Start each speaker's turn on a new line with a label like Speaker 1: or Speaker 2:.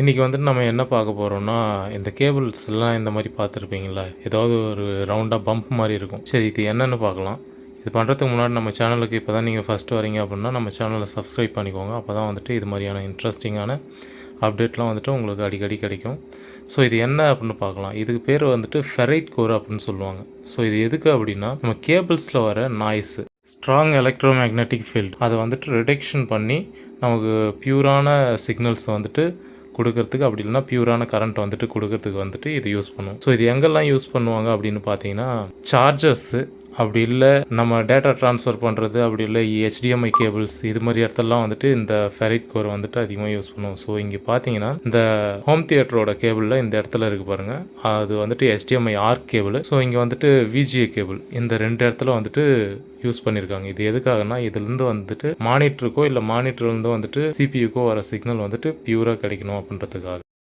Speaker 1: இன்றைக்கி வந்துட்டு நம்ம என்ன பார்க்க போகிறோம்னா இந்த கேபிள்ஸ் எல்லாம் இந்த மாதிரி பார்த்துருப்பீங்களா? ஏதாவது ஒரு ரவுண்டாக பம்ப் மாதிரி இருக்கும். சரி இது என்னென்னு பார்க்கலாம். இது பண்ணுறதுக்கு முன்னாடி நம்ம சேனலுக்கு இப்போ தான் நீங்கள் ஃபஸ்ட்டு வரீங்க அப்படின்னா நம்ம சேனலை சப்ஸ்கிரைப் பண்ணிக்கோங்க. அப்போ தான் வந்துட்டு இது மாதிரியான இன்ட்ரெஸ்டிங்கான அப்டேட்லாம் வந்துட்டு உங்களுக்கு அடிக்கடி கிடைக்கும். ஸோ இது என்ன அப்படின்னு பார்க்கலாம். இதுக்கு பேர் வந்துட்டு ஃபெரைட் கோர் அப்படின்னு சொல்லுவாங்க. ஸோ இது எதுக்கு அப்படின்னா நம்ம கேபிள்ஸில் வர noise strong electro magnetic field அதை வந்துட்டு ரிடெக்ஷன் பண்ணி நமக்கு பியூரான சிக்னல்ஸ் வந்துட்டு கொடுக்கறதுக்கு அப்படி இல்லைன்னா பியூரான கரண்ட் வந்துட்டு கொடுக்கறதுக்கு வந்துட்டு இது யூஸ் பண்ணுவோம். ஸோ இது எங்கெல்லாம் யூஸ் பண்ணுவாங்க அப்படின்னு பார்த்தீங்கன்னா சார்ஜர்ஸு அப்படி இல்லை நம்ம டேட்டா ட்ரான்ஸ்ஃபர் பண்ணுறது அப்படி இல்லை ஹெச்டிஎம்ஐ கேபிள்ஸ் இது மாதிரி இடத்துலலாம் வந்துட்டு இந்த ஃபெரிட் கோர் வந்துட்டு அதிகமாக யூஸ் பண்ணுவோம். ஸோ இங்கே பார்த்தீங்கன்னா இந்த ஹோம் தியேட்டரோட கேபிளில் இந்த இடத்துல இருக்குது பாருங்கள் அது வந்துட்டு ஹெச்டிஎம்ஐ ஆர்க் கேபிள் ஸோ இங்கே வந்துட்டு விஜிஏ கேபிள் இந்த ரெண்டு இடத்துல வந்துட்டு யூஸ் பண்ணியிருக்காங்க இது எதுக்காகனா இதுலேருந்து வந்துட்டு மானிட்டருக்கோ இல்லை மானிட்டர்லேருந்து வந்துட்டு சிபியூக்கோ வர சிக்னல் வந்துட்டு பியூராக கிடைக்கணும் அப்படின்றதுக்காக.